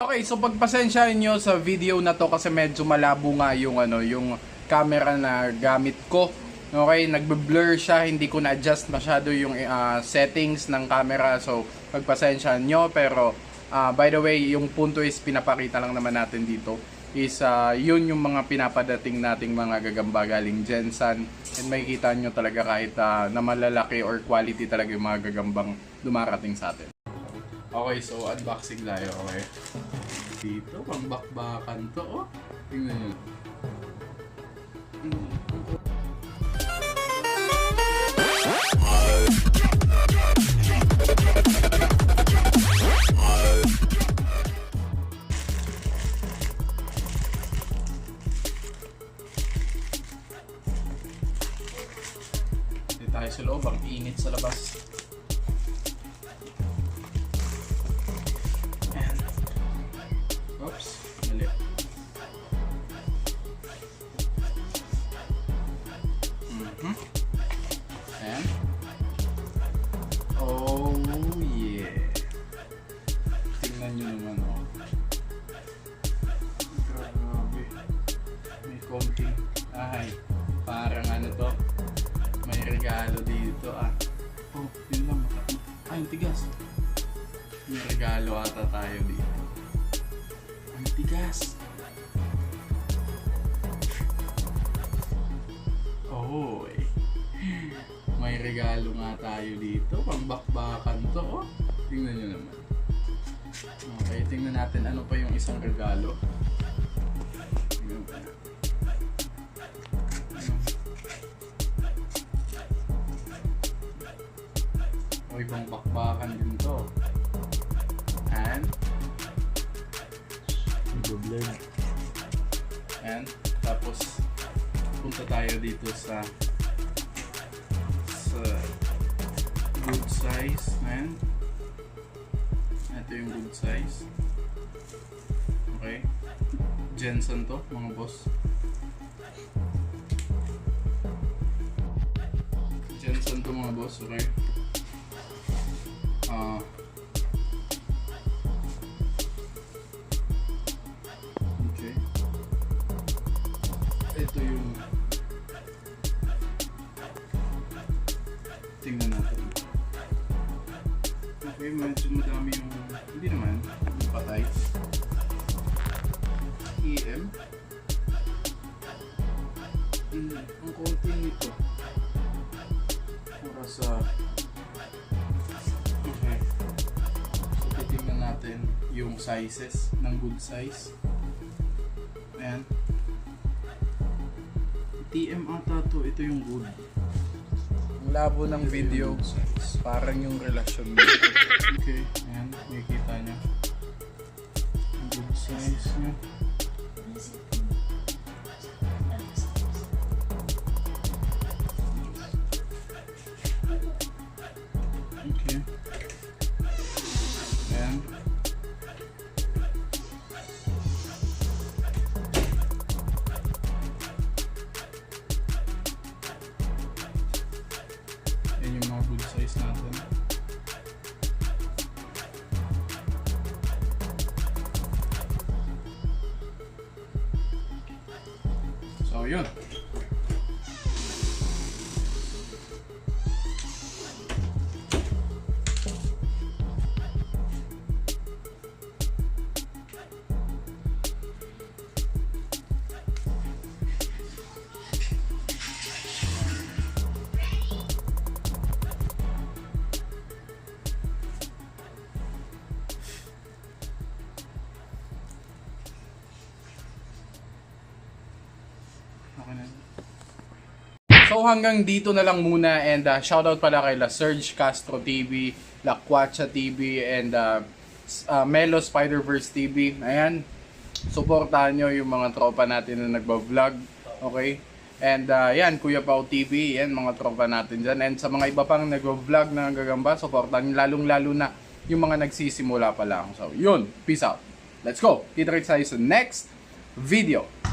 Okay, so pagpasensyahan nyo sa video na to kasi medyo malabo nga yung ano, yung camera na gamit ko. Okay, nagbe-blur siya, hindi ko na-adjust masyado yung ah, settings ng camera. So, pagpasensyahan nyo pero ah, by the way, yung punto is pinapakita lang naman natin dito is ah, yun yung mga pinapadating nating mga gagamba galing Jensen and makikita nyo talaga kahit ah, na malalaki or quality talaga yung mga gagambang dumarating sa atin. Okay, so unboxing tayo, okay? Dito, pangbakbakan to, oh. Tingnan nyo. Tayo sa loob, ang init sa labas. Oops, mali. Mhm. And, oh yeah. Tingnan nyo naman, oh. Grabe. May konting, ay, parang ano to, may regalo dito, ah. Oh, yun lang. Ay, tigas. May regalo ata tayo dito. Ang tigas. Oh. May regalo nga tayo dito. Pangbakbakan to, oh. Tingnan nyo naman. Okay, tingnan natin ano pa yung isang regalo. Tingnan pa. Ano? Bakbakan din to. Nag-blur. and, tapos, punta tayo dito sa sa good size, and ito yung good size. Okay. Jensen to, mga boss. Jensen to mga boss, okay? Ah. okay. Ito yung tingnan natin. Okay, medyo madami yung hindi naman patay. EM. Hmm, ang konti nito. Para sa Okay. So, titingnan natin yung sizes ng good size. Ayan. TM ata to. Ito yung good. Ang labo ng video. Parang yung relasyon mo. Okay. Ayan. Nakikita niya. Ang good size niya. So, yun. So hanggang dito na lang muna and uh, shoutout pala kay La Serge Castro TV, La Quacha TV and uh, uh, Melo Spider-Verse TV. Ayan, supportahan nyo yung mga tropa natin na nagba-vlog. Okay? And uh, yan, Kuya Pao TV, yan mga tropa natin dyan. And sa mga iba pang nag-vlog na gagamba, supportahan nyo lalong-lalo na yung mga nagsisimula pa lang. So yun, peace out. Let's go! Kita rin tayo sa next video.